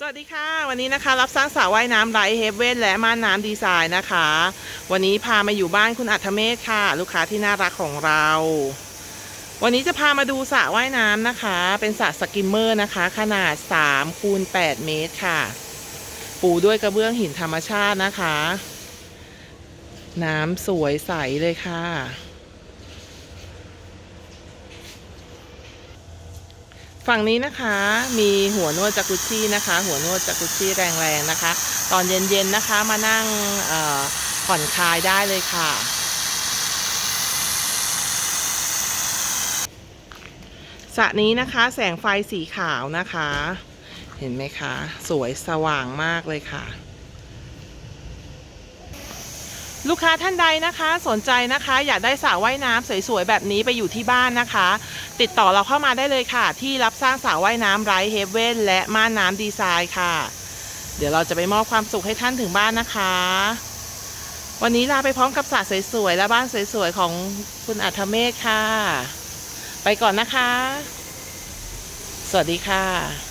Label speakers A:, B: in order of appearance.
A: สวัสดีค่ะ วันนี้นะคะรับสร้างสระว่ายน้ำไรเฮเว่นและม่านน้ำดีไซน์นะคะ วันนี้พามาอยู่บ้านคุณอัธเมธค่ะ ลูกค้าที่น่ารักของเรา วันนี้จะพามาดูสระว่ายน้ำนะคะ เป็นสระสกิมเมอร์นะคะ ขนาด3คูณ8เมตรค่ะ ปูด้วยกระเบื้องหินธรรมชาตินะคะ น้ำสวยใสเลยค่ะ ฝั่งนี้นะคะมีหัวนวดจากุชี่นะคะ หัวนวดจากุชี่แรงๆนะคะ ตอนเย็นๆนะคะมานั่งผ่อนคลายได้เลยค่ะสระนี้นะคะแสงไฟสีขาวนะคะ เห็นไหมคะ สวยสว่างมากเลยค่ะ ลูกค้าท่านใดนะคะสนใจนะคะ อยากได้สระว่ายน้ำสวยๆแบบนี้ไปอยู่ที่บ้านนะคะ ติดต่อเราเข้ามาได้เลยค่ะ ที่รับสร้างสระว่ายน้ำไรเฮเว่นและม่านน้ำดีไซน์ค่ะ เดี๋ยวเราจะไปมอบความสุขให้ท่านถึงบ้านนะคะ วันนี้ลาไปพร้อมกับสระสวยๆและบ้านสวยๆของคุณอัธเมฆค่ะ ไปก่อนนะคะ สวัสดีค่ะ